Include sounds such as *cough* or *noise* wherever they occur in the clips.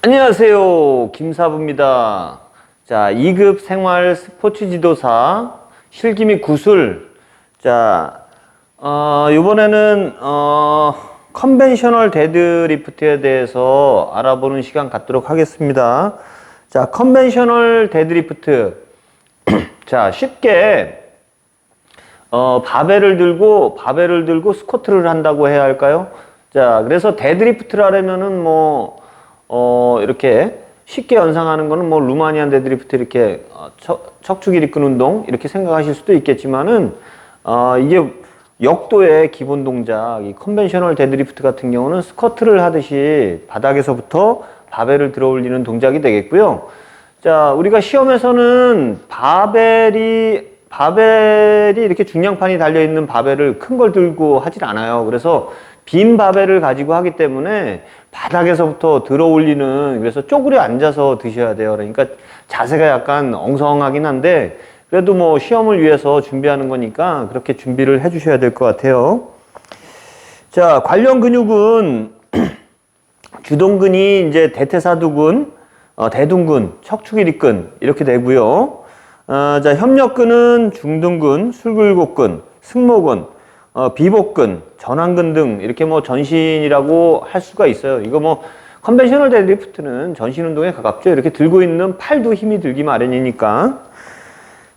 안녕하세요. 김사부입니다. 자, 2급 생활 스포츠 지도사 실기 및 구술. 자, 어, 이번에는, 어, 컨벤셔널 데드리프트에 대해서 알아보는 시간 갖도록 하겠습니다. 자, 컨벤셔널 데드리프트. *clears throat* 자, 쉽게, 어, 바벨을 들고, 바벨을 들고 스쿼트를 한다고 해야 할까요? 자, 그래서 데드리프트를 하려면은 뭐, 어, 이렇게 쉽게 연상하는 거는 뭐 루마니안 데드리프트 이렇게 어, 척, 척추 기립근 운동 이렇게 생각하실 수도 있겠지만은 어, 이게 역도의 기본 동작, 이 컨벤셔널 데드리프트 같은 경우는 스쿼트를 하듯이 바닥에서부터 바벨을 들어 올리는 동작이 되겠고요. 자, 우리가 시험에서는 바벨이 바벨이 이렇게 중량판이 달려 있는 바벨을 큰 걸 들고 하질 않아요. 그래서 빈 바벨을 가지고 하기 때문에 바닥에서부터 들어 올리는 그래서 쪼그려 앉아서 드셔야 돼요. 그러니까 자세가 약간 엉성하긴 한데 그래도 뭐 시험을 위해서 준비하는 거니까 그렇게 준비를 해 주셔야 될 것 같아요. 자, 관련 근육은 *clears throat* 주동근이 이제 대퇴사두근, 어, 대둔근, 척추기립근 이렇게 되고요. 어, 자, 협력근은 중둔근, 술굴곡근, 승모근, 어, 비복근, 전완근 등 이렇게 뭐 전신이라고 할 수가 있어요. 이거 뭐 컨벤셔널 데드리프트는 전신 운동에 가깝죠. 이렇게 들고 있는 팔도 힘이 들기 마련이니까.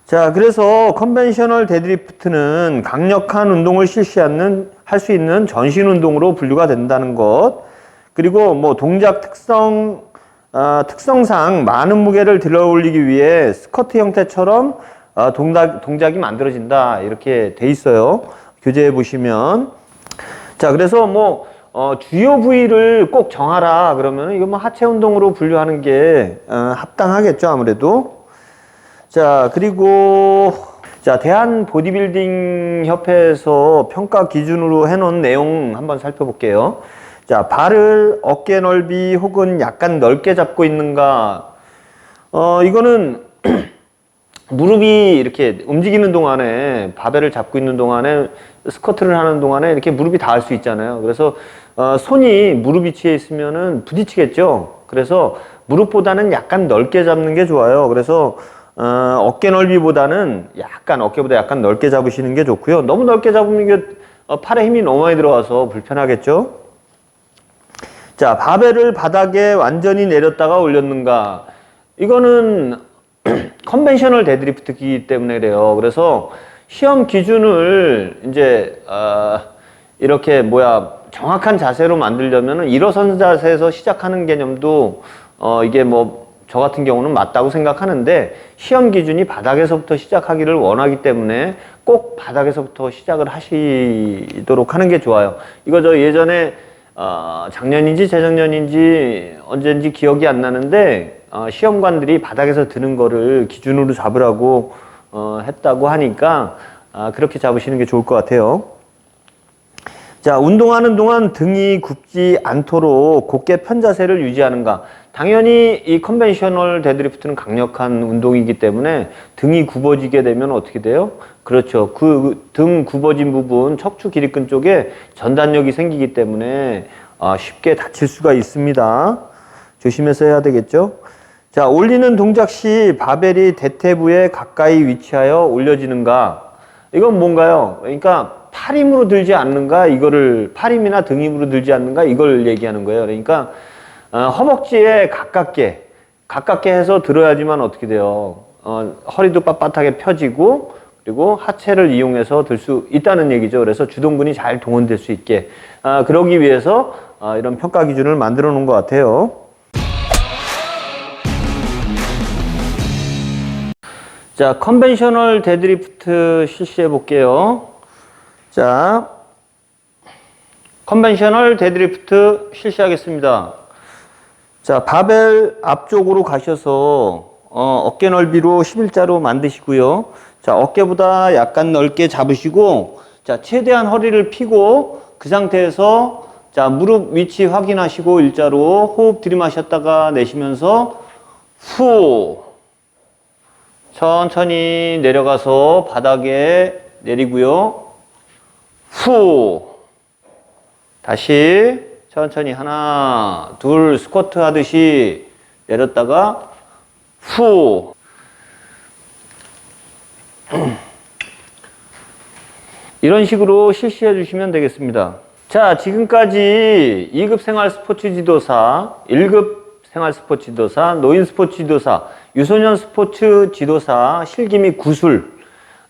자, 그래서 컨벤셔널 데드리프트는 강력한 운동을 실시하는 할 수 있는 전신 운동으로 분류가 된다는 것. 그리고 뭐 동작 특성 아, 특성상 많은 무게를 들어 올리기 위해 스커트 형태처럼 아, 동작, 동작이 만들어진다. 이렇게 돼 있어요. 교재에 보시면. 자, 그래서 뭐, 어, 주요 부위를 꼭 정하라. 그러면 이거 뭐 하체 운동으로 분류하는 게 어, 합당하겠죠. 아무래도. 자, 그리고 자, 대한 보디빌딩 협회에서 평가 기준으로 해놓은 내용 한번 살펴볼게요. 자, 발을 어깨 넓이 혹은 약간 넓게 잡고 있는가? 어, 이거는 무릎이 이렇게 움직이는 동안에 바벨을 잡고 있는 동안에 스쿼트를 하는 동안에 이렇게 무릎이 닿을 수 있잖아요. 그래서 어, 손이 무릎 위치에 있으면은 부딪히겠죠. 그래서 무릎보다는 약간 넓게 잡는 게 좋아요. 그래서 어, 어깨 넓이보다는 약간 어깨보다 약간 넓게 잡으시는 게 좋고요. 너무 넓게 잡으면 이게 어, 팔에 힘이 너무 많이 들어가서 불편하겠죠. 자, 바벨을 바닥에 완전히 내렸다가 올렸는가? 이거는 *clears throat* 컨벤셔널 데드리프트이기 때문에 그래요. 그래서 시험 기준을 이제 어, 이렇게 뭐야 정확한 자세로 만들려면은 일어선 자세에서 시작하는 개념도 어, 이게 뭐 저 같은 경우는 맞다고 생각하는데 시험 기준이 바닥에서부터 시작하기를 원하기 때문에 꼭 바닥에서부터 시작을 하시도록 하는 게 좋아요. 이거 저 예전에 어, 작년인지 재작년인지 언제인지 기억이 안 나는데 어, 시험관들이 바닥에서 드는 거를 기준으로 잡으라고 어, 했다고 하니까 아, 그렇게 잡으시는 게 좋을 것 같아요. 자, 운동하는 동안 등이 굽지 않도록 곧게 편 자세를 유지하는가. 당연히 이 컨벤셔널 데드리프트는 강력한 운동이기 때문에 등이 굽어지게 되면 어떻게 돼요? 그렇죠. 그 등 굽어진 부분, 척추 기립근 쪽에 전단력이 생기기 때문에 아, 쉽게 다칠 수가 있습니다. 조심해서 해야 되겠죠? 자, 올리는 동작 시 바벨이 대퇴부에 가까이 위치하여 올려지는가? 이건 뭔가요? 그러니까 팔 힘으로 들지 않는가? 이거를 팔 힘이나 등 힘으로 들지 않는가? 이걸 얘기하는 거예요. 그러니까 어, 허벅지에 가깝게 가깝게 해서 들어야지만 어떻게 돼요? 어, 허리도 빳빳하게 펴지고 그리고 하체를 이용해서 들 수 있다는 얘기죠. 그래서 주동근이 잘 동원될 수 있게 아, 그러기 위해서 아, 이런 평가 기준을 만들어 놓은 것 같아요. 자, 컨벤셔널 데드리프트 실시해 볼게요. 자, 컨벤셔널 데드리프트 실시하겠습니다. 자, 바벨 앞쪽으로 가셔서 어, 어깨 넓이로 11자로 만드시고요. 자, 어깨보다 약간 넓게 잡으시고 자, 최대한 허리를 펴고 그 상태에서 자, 무릎 위치 확인하시고 일자로 호흡 들이마셨다가 내쉬면서 후 천천히 내려가서 바닥에 내리고요. 후. 다시 천천히 하나, 둘, 스쿼트 하듯이 내렸다가 후. *clears throat* 이런 식으로 실시해 주시면 되겠습니다. 자, 지금까지 2급 생활 스포츠 지도사, 1급 생활 스포츠 지도사, 노인 스포츠 지도사, 유소년 스포츠 지도사, 실기 및 구술,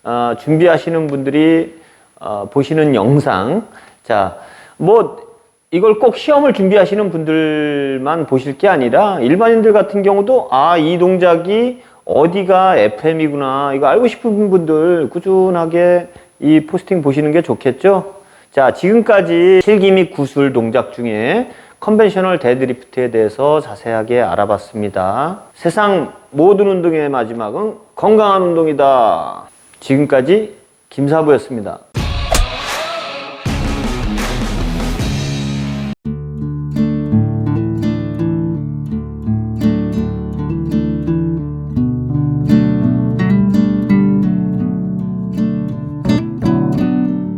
어, 준비하시는 분들이 어, 보시는 영상. 자, 뭐, 이걸 꼭 시험을 준비하시는 분들만 보실 게 아니라 일반인들 같은 경우도 아, 이 동작이 어디가 FM이구나. 이거 알고 싶은 분들 꾸준하게 이 포스팅 보시는 게 좋겠죠? 자, 지금까지 실기 및 구술 동작 중에 컨벤셔널 데드리프트에 대해서 자세하게 알아봤습니다. 세상 모든 운동의 마지막은 건강한 운동이다. 지금까지 김사부였습니다.